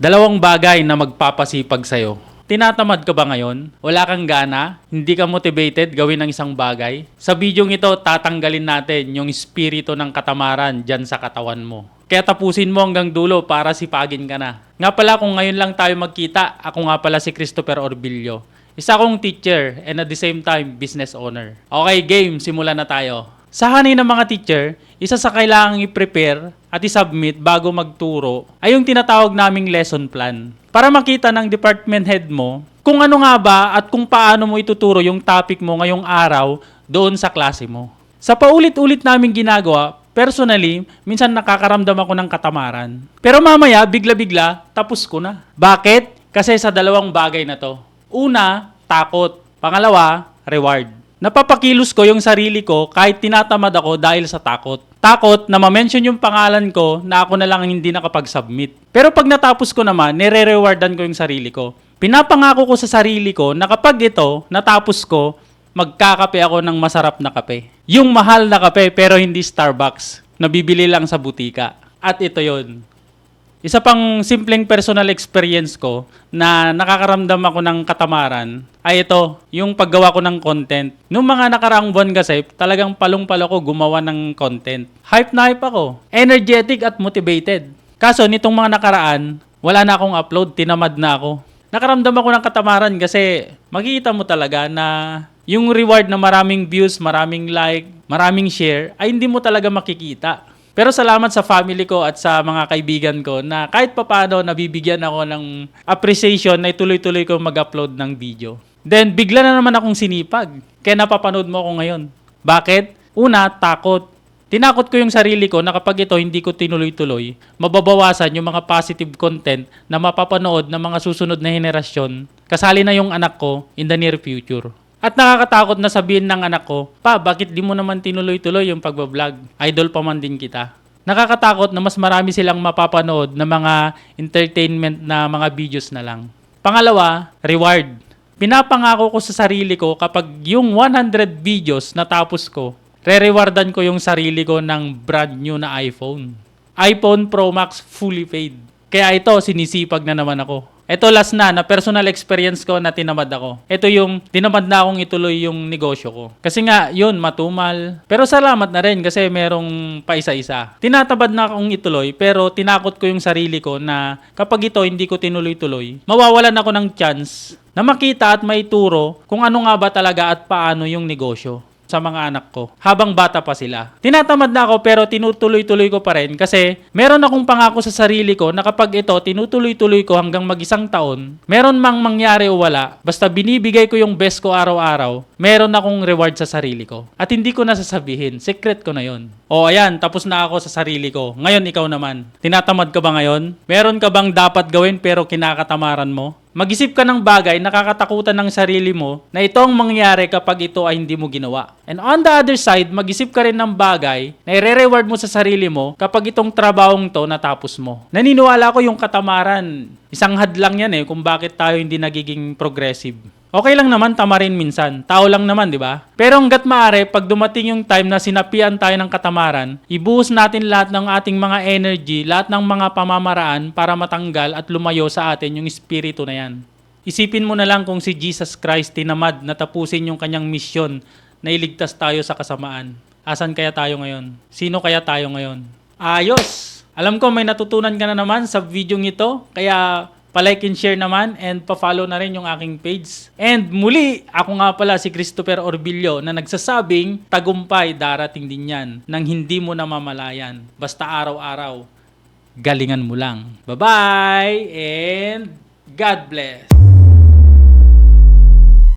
Dalawang bagay na magpapasipag sa'yo. Tinatamad ka ba ngayon? Wala kang gana? Hindi ka motivated gawin ang isang bagay? Sa bidyong ito, tatanggalin natin yung espiritu ng katamaran dyan sa katawan mo. Kaya tapusin mo hanggang dulo para sipagin ka na. Nga pala kung ngayon lang tayo magkita, ako nga pala si Christopher Orbilio. Isa akong teacher and at the same time business owner. Okay, game, simulan na tayo. Sa hanay ng mga teacher, isa sa kailangang i-prepare at i-submit bago magturo ay yung tinatawag naming lesson plan. Para makita ng department head mo kung ano nga ba at kung paano mo ituturo yung topic mo ngayong araw doon sa klase mo. Sa paulit-ulit naming ginagawa, personally, minsan nakakaramdam ako ng katamaran. Pero mamaya, bigla-bigla, tapos ko na. Bakit? Kasi sa dalawang bagay na to. Una, takot. Pangalawa, reward. Napapakilos ko yung sarili ko kahit tinatamad ako dahil sa takot. Takot na ma-mention yung pangalan ko na ako na lang ang hindi nakapag-submit. Pero pag natapos ko naman, nire-rewardan ko yung sarili ko. Pinapangako ko sa sarili ko na kapag ito, natapos ko, magkakape ako ng masarap na kape. Yung mahal na kape pero hindi Starbucks. Nabibili lang sa butika. At ito yon. Isa pang simpleng personal experience ko na nakakaramdam ako ng katamaran ay ito, yung paggawa ko ng content. Noong mga nakaraang buwan kasi, talagang palong-palo ko gumawa ng content. Hype na hype ako. Energetic at motivated. Kaso nitong mga nakaraan, wala na akong upload, tinamad na ako. Nakaramdam ako ng katamaran kasi makikita mo talaga na yung reward na maraming views, maraming like, maraming share, ay hindi mo talaga makikita. Pero salamat sa family ko at sa mga kaibigan ko na kahit papano nabibigyan ako ng appreciation na ituloy-tuloy ko mag-upload ng video. Then bigla na naman akong sinipag. Kaya napapanood mo ako ngayon. Bakit? Una, takot. Tinakot ko yung sarili ko na kapag ito hindi ko tinuloy-tuloy, mababawasan yung mga positive content na mapapanood ng mga susunod na henerasyon. Kasali na yung anak ko in the near future. At nakakatakot na sabihin ng anak ko, Pa, bakit di mo naman tinuloy-tuloy yung pagbablog? Idol pa man din kita. Nakakatakot na mas marami silang mapapanood na mga entertainment na mga videos na lang. Pangalawa, reward. Pinapangako ko sa sarili ko kapag yung 100 videos natapos ko, re-rewardan ko yung sarili ko ng brand new na iPhone. iPhone Pro Max fully paid. Kaya ito, sinisipag na naman ako. Ito last na, na personal experience ko na tinamad ako. Ito yung tinamad na akong ituloy yung negosyo ko. Kasi nga, yun, matumal. Pero salamat na rin kasi merong paisa-isa. Tinatabad na akong ituloy pero tinakot ko yung sarili ko na kapag ito hindi ko tinuloy-tuloy, mawawalan ako ng chance na makita at maituro kung ano nga ba talaga at paano yung negosyo sa mga anak ko habang bata pa sila. Tinatamad na ako pero tinutuloy-tuloy ko pa rin kasi meron akong pangako sa sarili ko na kapag ito tinutuloy-tuloy ko hanggang mag-isang taon, meron mang mangyari o wala, basta binibigay ko yung best ko araw-araw, meron akong reward sa sarili ko. At hindi ko na sasabihin, secret ko na yon. O ayan, tapos na ako sa sarili ko. Ngayon ikaw naman. Tinatamad ka ba ngayon? Meron ka bang dapat gawin pero kinakatamaran mo? Mag-isip ka ng bagay na kakatakutan ng sarili mo na ito ang mangyari kapag ito ay hindi mo ginawa. And on the other side, mag-isip ka rin ng bagay na i-reward mo sa sarili mo kapag itong trabahong to natapos mo. Naniniwala ko yung katamaran. Isang hadlang yan eh kung bakit tayo hindi nagiging progressive. Okay lang naman tamarin minsan. Tao lang naman, di ba? Pero hanggat maaari, pag dumating yung time na sinapian tayo ng katamaran, ibuhos natin lahat ng ating mga energy, lahat ng mga pamamaraan para matanggal at lumayo sa atin yung espiritu na yan. Isipin mo na lang kung si Jesus Christ tinamad na tapusin yung kanyang misyon na iligtas tayo sa kasamaan. Asan kaya tayo ngayon? Sino kaya tayo ngayon? Ayos! Alam ko may natutunan ka na naman sa video ito, kaya palike and share naman and pa-follow na rin yung aking page. And muli, ako nga pala si Christopher Orbilio na nagsasabing tagumpay darating din yan nang hindi mo namamalayan. Basta araw-araw, galingan mo lang. Bye-bye and God bless!